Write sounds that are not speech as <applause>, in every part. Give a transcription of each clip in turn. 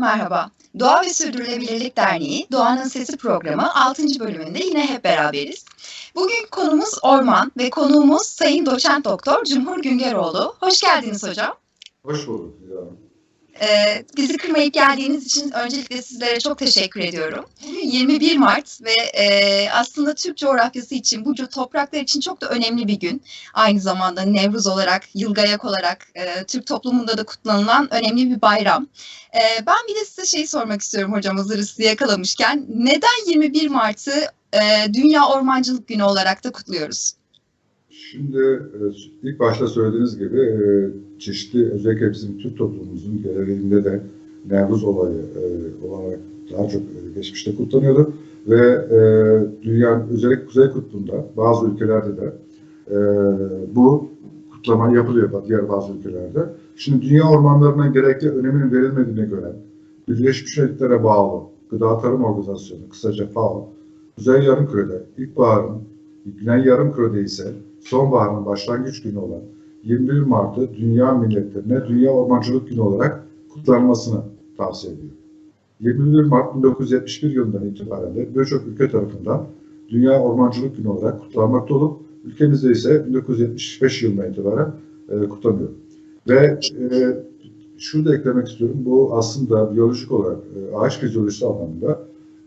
Merhaba. Doğa ve Sürdürülebilirlik Derneği Doğanın Sesi programı 6. bölümünde yine hep beraberiz. Bugün konumuz orman ve konuğumuz Sayın Doçent Doktor Cumhur Güngeroğlu. Hoş geldiniz hocam. Hoş bulduk. Ee, bizi kırmayıp geldiğiniz için öncelikle sizlere çok teşekkür ediyorum. Bugün 21 Mart ve e, aslında Türk coğrafyası için, bu topraklar için çok da önemli bir gün. Aynı zamanda Nevruz olarak, Yılgayak olarak e, Türk toplumunda da kutlanılan önemli bir bayram. E, ben bir de size şey sormak istiyorum hocam hazır sizi yakalamışken. Neden 21 Mart'ı e, Dünya Ormancılık Günü olarak da kutluyoruz? Şimdi e, ilk başta söylediğiniz gibi e, çeşitli özellikle bizim Türk toplumumuzun geleneğinde de Nevruz olayı e, olarak daha çok geçmişte kutlanıyordu. Ve dünyanın özellikle Kuzey Kutbu'nda bazı ülkelerde de bu kutlama yapılıyor diğer bazı ülkelerde. Şimdi dünya ormanlarına gerekli önemin verilmediğine göre Birleşmiş Milletler'e bağlı Gıda Tarım Organizasyonu, kısaca FAO, Kuzey Yarımküre'de ilkbaharın, Güney Yarımküre'de ise sonbaharın başlangıç günü olan 21 Mart'ı dünya milletlerine Dünya Ormancılık Günü olarak kutlanmasını tavsiye ediyor. 21 Mart 1971 yılından itibaren de birçok ülke tarafından Dünya Ormancılık Günü olarak kutlanmakta olup ülkemizde ise 1975 yılından itibaren e, kutlanıyor. Ve e, şunu da eklemek istiyorum. Bu aslında biyolojik olarak e, ağaç fizyolojisi anlamında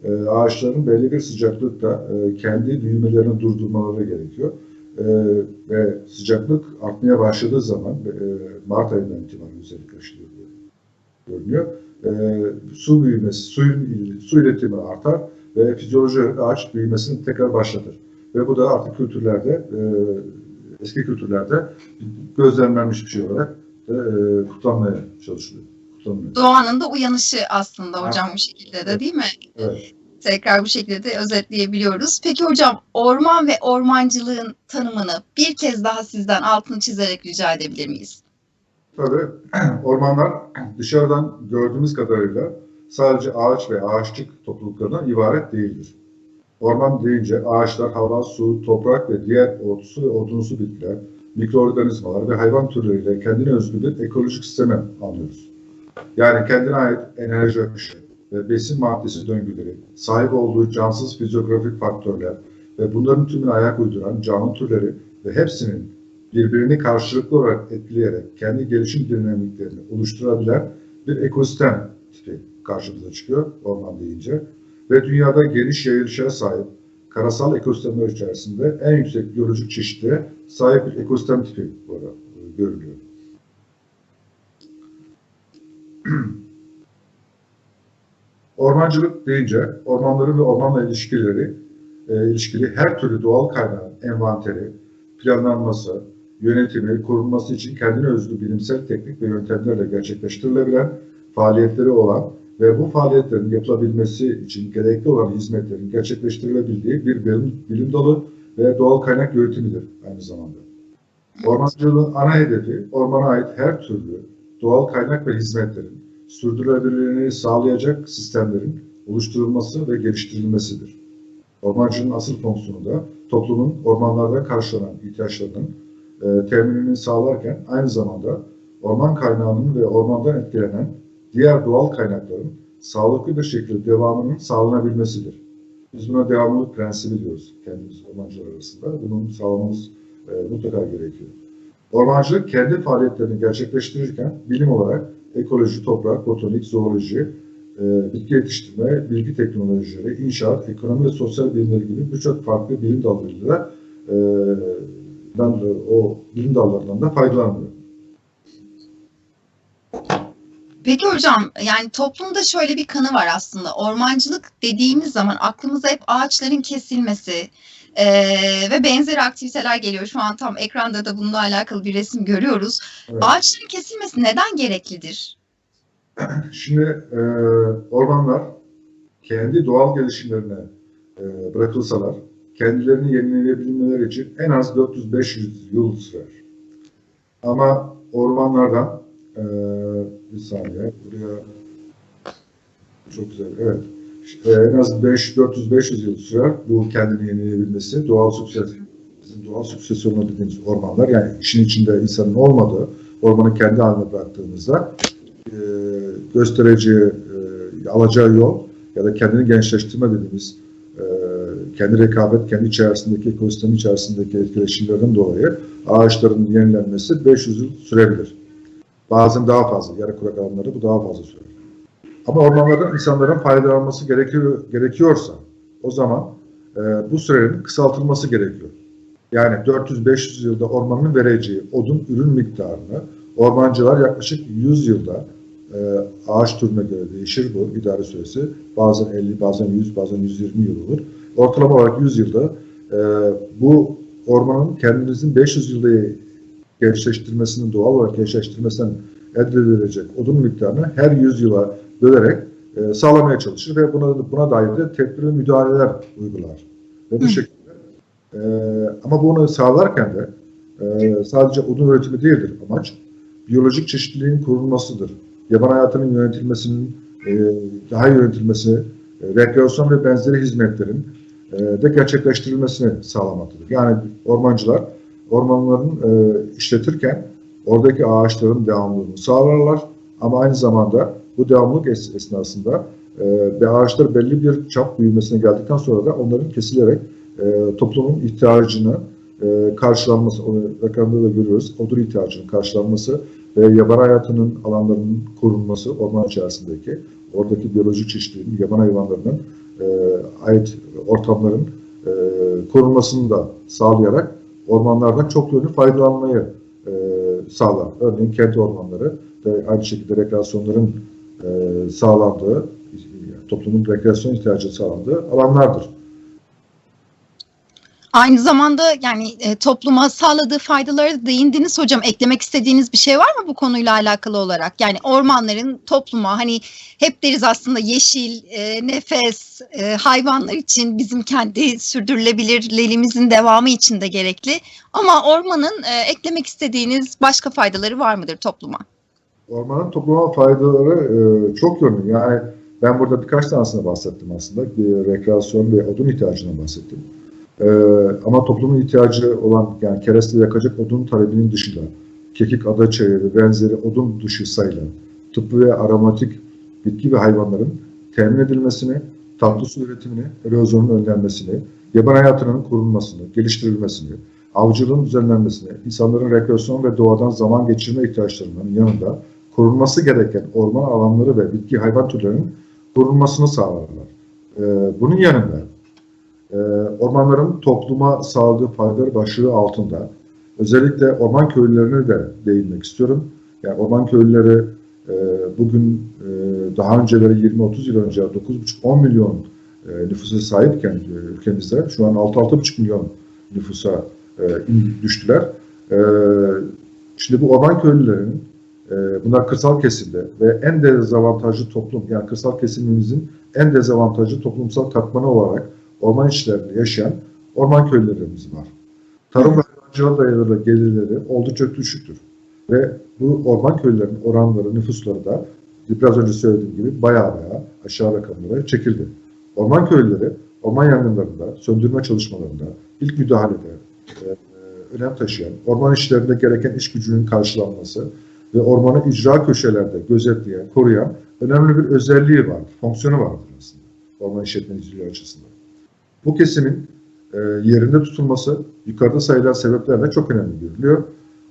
e, ağaçların belli bir sıcaklıkta e, kendi büyümelerini durdurmaları gerekiyor. E, ve sıcaklık artmaya başladığı zaman e, Mart ayından itibaren özellikle işte görünüyor. E, su büyümesi, suyun su iletimi artar ve fizyoloji ağaç büyümesini tekrar başlatır. Ve bu da artık kültürlerde, e, eski kültürlerde gözlemlenmiş bir şey olarak e, kutlanmaya çalışılıyor. Kutlanmıyor. Doğanın da uyanışı aslında hocam bu şekilde de değil mi? Evet. Tekrar bu şekilde de özetleyebiliyoruz. Peki hocam orman ve ormancılığın tanımını bir kez daha sizden altını çizerek rica edebilir miyiz? Tabii <clears throat> ormanlar dışarıdan gördüğümüz kadarıyla sadece ağaç ve ağaççık topluluklarından ibaret değildir. Orman deyince ağaçlar, hava, su, toprak ve diğer otsu ve odunsu bitkiler, mikroorganizmalar ve hayvan türleriyle kendine özgü bir ekolojik sistemi anlıyoruz. Yani kendine ait enerji akışı ve besin maddesi döngüleri, sahip olduğu cansız fizyografik faktörler ve bunların tümüne ayak uyduran canlı türleri ve hepsinin birbirini karşılıklı olarak etkileyerek kendi gelişim dinamiklerini oluşturabilen bir ekosistem tipi karşımıza çıkıyor orman deyince. Ve dünyada geniş yayılışa sahip karasal ekosistemler içerisinde en yüksek biyolojik çeşitliğe sahip bir ekosistem tipi arada e, görülüyor. <clears throat> Ormancılık deyince ormanların ve ormanla ilişkileri, e, ilişkili her türlü doğal kaynağın envanteri, planlanması, yönetimi, korunması için kendine özgü bilimsel teknik ve yöntemlerle gerçekleştirilebilen faaliyetleri olan ve bu faaliyetlerin yapılabilmesi için gerekli olan hizmetlerin gerçekleştirilebildiği bir bilim, bilim dalı ve doğal kaynak yönetimidir aynı zamanda. Ormancılığın ana hedefi ormana ait her türlü doğal kaynak ve hizmetlerin sürdürülebilirliğini sağlayacak sistemlerin oluşturulması ve geliştirilmesidir. Ormancılığın asıl fonksiyonu da toplumun ormanlarda karşılanan ihtiyaçlarının e, teminini sağlarken aynı zamanda orman kaynağının ve ormandan etkilenen diğer doğal kaynakların sağlıklı bir şekilde devamının sağlanabilmesidir. Biz buna devamlılık prensibi diyoruz kendimiz ormancılar arasında. Bunun sağlamamız e, mutlaka gerekiyor. Ormancılık kendi faaliyetlerini gerçekleştirirken bilim olarak ekoloji, toprak, botanik, zooloji, e, bitki yetiştirme, bilgi teknolojileri, inşaat, ekonomi ve sosyal bilimler gibi birçok farklı bilim dallarıyla e, ben de o bilim dallarından da faydalanmıyor. Peki hocam yani toplumda şöyle bir kanı var aslında. Ormancılık dediğimiz zaman aklımıza hep ağaçların kesilmesi e, ve benzeri aktiviteler geliyor. Şu an tam ekranda da bununla alakalı bir resim görüyoruz. Evet. Ağaçların kesilmesi neden gereklidir? <clears throat> Şimdi e, ormanlar kendi doğal gelişimlerine e, bırakılsalar kendilerini yenileyebilmeleri için en az 400-500 yıl sürer. Ama ormanlardan e, bir saniye buraya çok güzel evet en az 5 400-500 yıl sürer bu kendini yenileyebilmesi doğal sükses bizim doğal süksesyonu dediğimiz ormanlar yani işin içinde insanın olmadığı ormanı kendi haline bıraktığımızda e, göstereceği e, alacağı yol ya da kendini gençleştirme dediğimiz e, kendi rekabet, kendi içerisindeki ekosistem içerisindeki etkileşimlerden dolayı ağaçların yenilenmesi 500 yıl sürebilir. Bazen daha fazla, yarı kurak alanlarda bu daha fazla sürer. Ama ormanların insanların faydalanması gerekiyor, gerekiyorsa o zaman e, bu sürenin kısaltılması gerekiyor. Yani 400-500 yılda ormanın vereceği odun ürün miktarını ormancılar yaklaşık 100 yılda e, ağaç türüne göre değişir bu idare süresi. Bazen 50, bazen 100, bazen 120 yıl olur. Ortalama olarak 100 yılda e, bu ormanın kendinizin 500 yılda gençleştirmesinin, doğal olarak gençleştirmesinden elde edilecek odun miktarını her 100 yıla bölerek e, sağlamaya çalışır ve buna buna dair de tedbir ve müdahaleler uygular. Ve bu Hı. şekilde e, ama bunu sağlarken de e, sadece odun üretimi değildir amaç. Biyolojik çeşitliliğin korunmasıdır. Yaban hayatının yönetilmesinin e, daha yönetilmesi, e, rekreasyon ve benzeri hizmetlerin e, de gerçekleştirilmesini sağlamaktadır. Yani ormancılar ormanların e, işletirken oradaki ağaçların devamlılığını sağlarlar. Ama aynı zamanda bu devamlılık es- esnasında e, ağaçlar belli bir çap büyümesine geldikten sonra da onların kesilerek e, toplumun ihtiyacını e, karşılanması, onu rakamda da görüyoruz, odun ihtiyacının karşılanması ve yaban hayatının alanlarının korunması orman içerisindeki, oradaki biyolojik çeşitliliğin, yaban hayvanlarının e, ait ortamların e, korunmasını da sağlayarak ormanlardan çok yönlü faydalanmayı sağlar. Örneğin kent ormanları ve aynı şekilde rekreasyonların e, sağlandığı, toplumun rekreasyon ihtiyacı sağlandığı alanlardır. Aynı zamanda yani e, topluma sağladığı faydaları da değindiniz hocam. Eklemek istediğiniz bir şey var mı bu konuyla alakalı olarak? Yani ormanların topluma hani hep deriz aslında yeşil, e, nefes, e, hayvanlar için bizim kendi sürdürülebilirliğimizin devamı için de gerekli. Ama ormanın e, eklemek istediğiniz başka faydaları var mıdır topluma? Ormanın topluma faydaları e, çok yönlü. Yani ben burada birkaç tanesine bahsettim aslında. Bir rekreasyon ve odun ihtiyacından bahsettim. E, ama toplumun ihtiyacı olan yani kereste yakacak odun talebinin dışında kekik, adaçayı ve benzeri odun dışı sayılan tıbbi ve aromatik bitki ve hayvanların temin edilmesini, tatlı su üretimini, erozyonun önlenmesini, yaban hayatının korunmasını, geliştirilmesini, avcılığın düzenlenmesini, insanların rekreasyon ve doğadan zaman geçirme ihtiyaçlarının yanında korunması gereken orman alanları ve bitki hayvan türlerinin korunmasını sağlarlar. Ee, bunun yanında e, ormanların topluma sağladığı faydaları başlığı altında özellikle orman köylülerine de değinmek istiyorum. Yani orman köylüleri e, bugün e, daha önceleri 20-30 yıl önce 9,5-10 milyon e, nüfusa sahipken e, ülkemizde şu an 6-6,5 milyon nüfusa e, düştüler. Şimdi bu orman köylülerinin bunlar kırsal kesimde ve en dezavantajlı toplum yani kırsal kesimimizin en dezavantajlı toplumsal katmanı olarak orman içlerinde yaşayan orman köylülerimiz var. Tarım ve hayvancılığa dayalı gelirleri oldukça düşüktür. Ve bu orman köylerinin oranları, nüfusları da biraz önce söylediğim gibi baya baya aşağı rakamlara çekildi. Orman köyleri orman yangınlarında, söndürme çalışmalarında ilk müdahalede e, e, önem taşıyan, orman işlerinde gereken iş gücünün karşılanması ve ormanı icra köşelerde gözetleyen, koruyan önemli bir özelliği vardır, fonksiyonu vardır aslında orman işletmeciliği açısından. Bu kesimin e, yerinde tutulması yukarıda sayılan sebeplerle çok önemli görülüyor.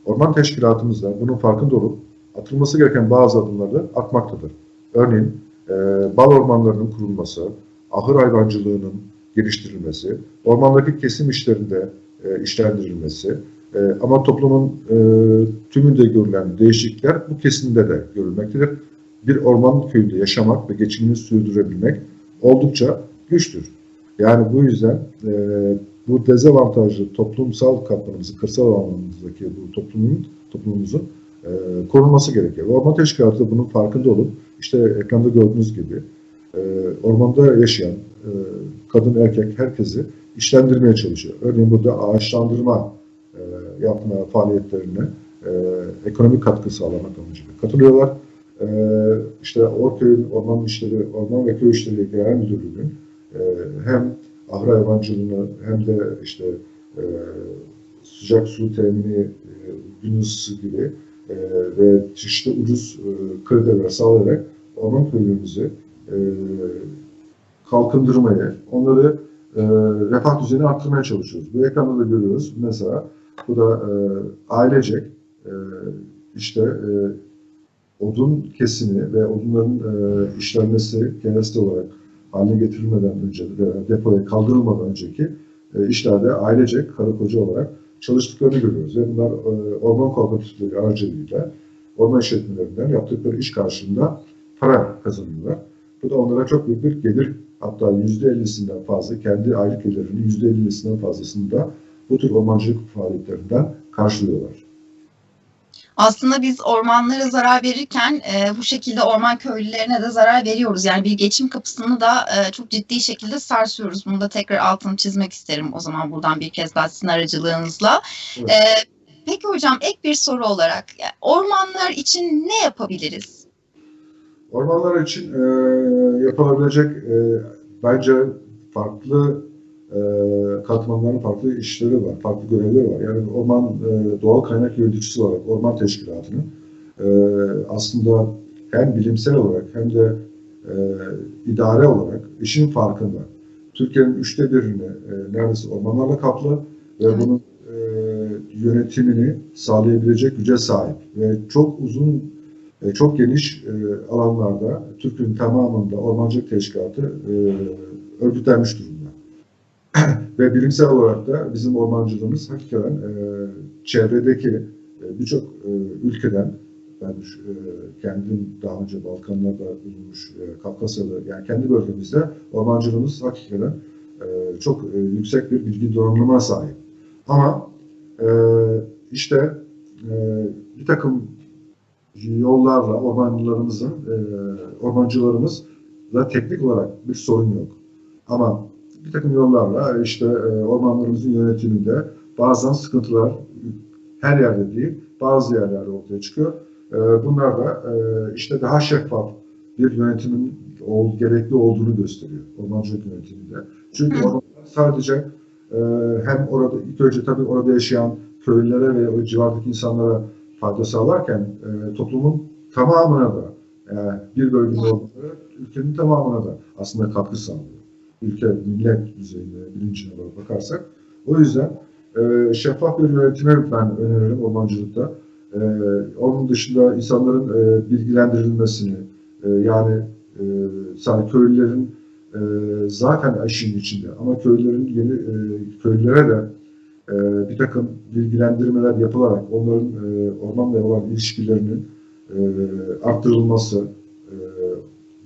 Orman teşkilatımız da bunun farkında olup atılması gereken bazı adımları atmaktadır. Örneğin e, bal ormanlarının kurulması, ahır hayvancılığının geliştirilmesi, ormandaki kesim işlerinde e, işlendirilmesi, e, ama toplumun e, tümünde görülen değişiklikler bu kesimde de görülmektedir. Bir orman köyünde yaşamak ve geçimini sürdürebilmek oldukça güçtür. Yani bu yüzden e, bu dezavantajlı toplumsal katmanımızı, kırsal alanımızdaki bu toplumun, toplumumuzun e, korunması gerekiyor. Orman Teşkilatı bunun farkında olup işte ekranda gördüğünüz gibi e, ormanda yaşayan e, kadın, erkek herkesi işlendirmeye çalışıyor. Örneğin burada ağaçlandırma e, yapma faaliyetlerine e, ekonomik katkı sağlamak amacıyla katılıyorlar. E, işte Orköy'ün Orman İşleri, Orman ve Köy İşleri Genel Müdürlüğü'nün e, hem ahır hayvancılığını hem de işte e, sıcak su temini, e, gün ısısı gibi e, ve çeşitli ucuz e, krediler sağlayarak orman köylerimizi e, kalkındırmayı, onları e, refah düzeyini arttırmaya çalışıyoruz. Bu ekranda da görüyoruz. Mesela bu da e, ailecek e, işte e, odun kesimi ve odunların e, işlenmesi kereste olarak haline getirilmeden önce ve depoya kaldırılmadan önceki e, işlerde ailecek karı koca olarak çalıştıklarını görüyoruz. Ve bunlar e, orman kooperatifleri aracılığıyla orman işletmelerinden yaptıkları iş karşılığında para kazanıyorlar. Bu da onlara çok büyük bir gelir hatta %50'sinden fazla kendi aylık gelirinin %50'sinden fazlasını da bu tür ormancılık faaliyetlerinden karşılıyorlar. Aslında biz ormanlara zarar verirken e, bu şekilde orman köylülerine de zarar veriyoruz. Yani bir geçim kapısını da e, çok ciddi şekilde sarsıyoruz. Bunu da tekrar altını çizmek isterim o zaman buradan bir kez daha sizin aracılığınızla. Evet. E, peki hocam ek bir soru olarak ormanlar için ne yapabiliriz? Ormanlar için e, yapılabilecek e, bence farklı katmanların farklı işleri var, farklı görevleri var. Yani orman e, doğal kaynak yöneticisi olarak orman teşkilatının e, aslında hem bilimsel olarak hem de e, idare olarak işin farkında. Türkiye'nin üçte birini e, neredeyse ormanlarla kaplı ve Evet. bunun e, yönetimini sağlayabilecek güce sahip ve çok uzun e, çok geniş e, alanlarda Türkiye'nin tamamında ormancılık teşkilatı e, örgütlenmiş durumda. <clears throat> Ve bilimsel olarak da bizim ormancılığımız hakikaten e, çevredeki e, birçok e, ülkeden ben e, kendim daha önce Balkanlarda bulunmuş e, Kafkasya'da yani kendi bölgemizde ormancılığımız hakikaten e, çok e, yüksek bir bilgi donanımına sahip. Ama e, işte e, bir takım yollarla ormancılarımızın, e, ormancılarımızla teknik olarak bir sorun yok. Ama bir takım yollarla işte e, ormanlarımızın yönetiminde bazen sıkıntılar her yerde değil, bazı yerlerde ortaya çıkıyor. E, bunlar da e, işte daha şeffaf bir yönetimin ol, gerekli olduğunu gösteriyor ormancılık yönetiminde. Çünkü ormanlar sadece e, hem orada ilk önce tabii orada yaşayan köylülere ve o civardaki insanlara fayda sağlarken e, toplumun tamamına da yani bir bölgenin ormanları ülkenin tamamına da aslında katkı sağlıyor. Ülke, millet düzeyinde, bilincine bakarsak. O yüzden e, şeffaf bir yönetimi ben öneririm ormancılıkta. E, onun dışında insanların e, bilgilendirilmesini, e, yani e, sadece köylülerin e, zaten işin içinde ama köylülerin yeni e, köylülere de e, bir takım bilgilendirmeler yapılarak onların e, ormanla olan ilişkilerinin e, arttırılması, e,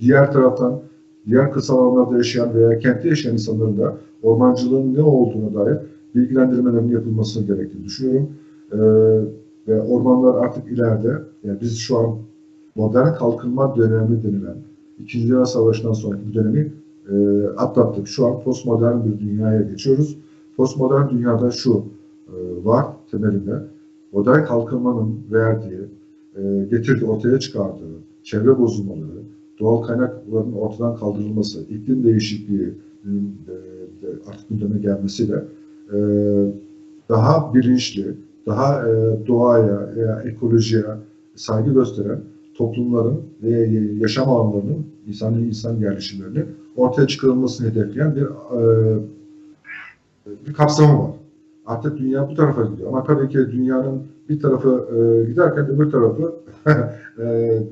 diğer taraftan diğer kırsal alanlarda yaşayan veya kentte yaşayan insanların da ormancılığın ne olduğuna dair bilgilendirmelerin yapılması gerektiğini düşünüyorum. E, ve ormanlar artık ileride, yani biz şu an modern kalkınma dönemi denilen İkinci Dünya Savaşı'ndan sonraki bir dönemi e, atlattık. Şu an postmodern bir dünyaya geçiyoruz. Postmodern dünyada şu e, var temelinde. Modern kalkınmanın verdiği, e, getirdiği, ortaya çıkardığı çevre bozulmaları, doğal kaynakların ortadan kaldırılması, iklim değişikliği e, artık gündeme gelmesiyle e, daha bilinçli, daha e, doğaya ekolojiye saygı gösteren toplumların ve yaşam alanlarının, insanın insan yerleşimlerinin ortaya çıkarılmasını hedefleyen bir bir kapsamı var. Artık dünya bu tarafa gidiyor. Ama tabii ki dünyanın bir tarafı giderken öbür tarafı <laughs> e,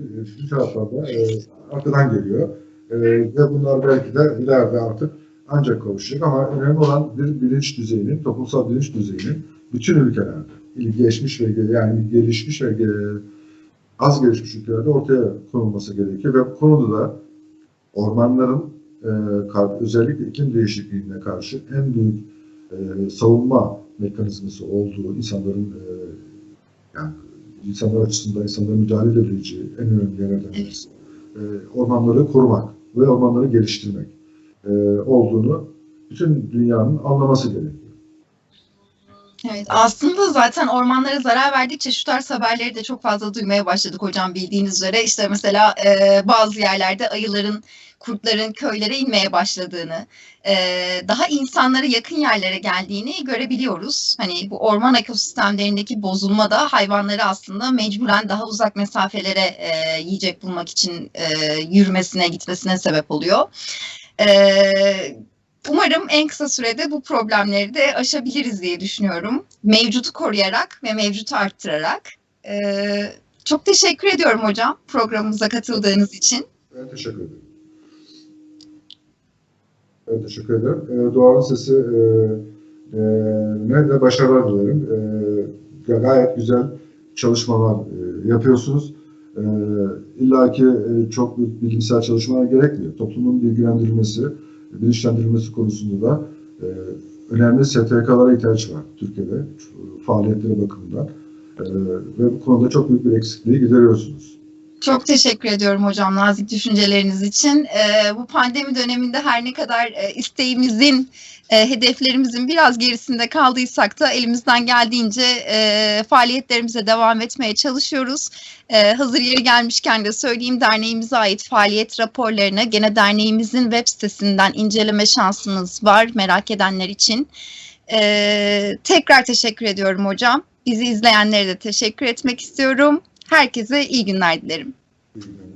bir taraflarda e, arkadan geliyor. E, ve bunlar belki de ileride artık ancak kavuşacak ama önemli olan bir bilinç düzeyinin, toplumsal bilinç düzeyinin bütün ülkelerde, gelişmiş ve yani gelişmiş ve az gelişmiş ülkelerde ortaya konulması gerekiyor ve bu konuda da ormanların e, özellikle iklim değişikliğine karşı en büyük e, savunma mekanizması olduğu insanların e, yani insanlar açısından insanların müdahale edebileceği en önemli yerlerden birisi. E, ormanları korumak ve ormanları geliştirmek e, olduğunu bütün dünyanın anlaması gerekiyor. Evet, aslında zaten ormanlara zarar verdikçe şu tarz haberleri de çok fazla duymaya başladık hocam bildiğiniz üzere. İşte mesela e, bazı yerlerde ayıların, kurtların köylere inmeye başladığını, e, daha insanlara yakın yerlere geldiğini görebiliyoruz. Hani bu orman ekosistemlerindeki bozulma da hayvanları aslında mecburen daha uzak mesafelere e, yiyecek bulmak için e, yürümesine, gitmesine sebep oluyor. E, Umarım en kısa sürede bu problemleri de aşabiliriz diye düşünüyorum. Mevcutu koruyarak ve mevcutu arttırarak. Ee, çok teşekkür ediyorum hocam programımıza katıldığınız için. Ben teşekkür ederim. Ben teşekkür ederim. Ee, Doğanın Sesi e, e, ne de başarılar dilerim. E, gayet güzel çalışmalar e, yapıyorsunuz. E, İlla ki e, çok büyük bilimsel çalışmalar gerekmiyor. Toplumun bilgilendirilmesi, bilinçlendirilmesi konusunda da e, önemli STK'lara ihtiyaç var Türkiye'de e, faaliyetleri bakımından. E, ve bu konuda çok büyük bir eksikliği gideriyorsunuz. Çok teşekkür ediyorum hocam nazik düşünceleriniz için. Ee, bu pandemi döneminde her ne kadar e, isteğimizin, e, hedeflerimizin biraz gerisinde kaldıysak da elimizden geldiğince e, faaliyetlerimize devam etmeye çalışıyoruz. E, hazır yeri gelmişken de söyleyeyim derneğimize ait faaliyet raporlarını gene derneğimizin web sitesinden inceleme şansınız var merak edenler için. E, tekrar teşekkür ediyorum hocam. Bizi izleyenlere de teşekkür etmek istiyorum. Herkese iyi günler dilerim. İyi günler.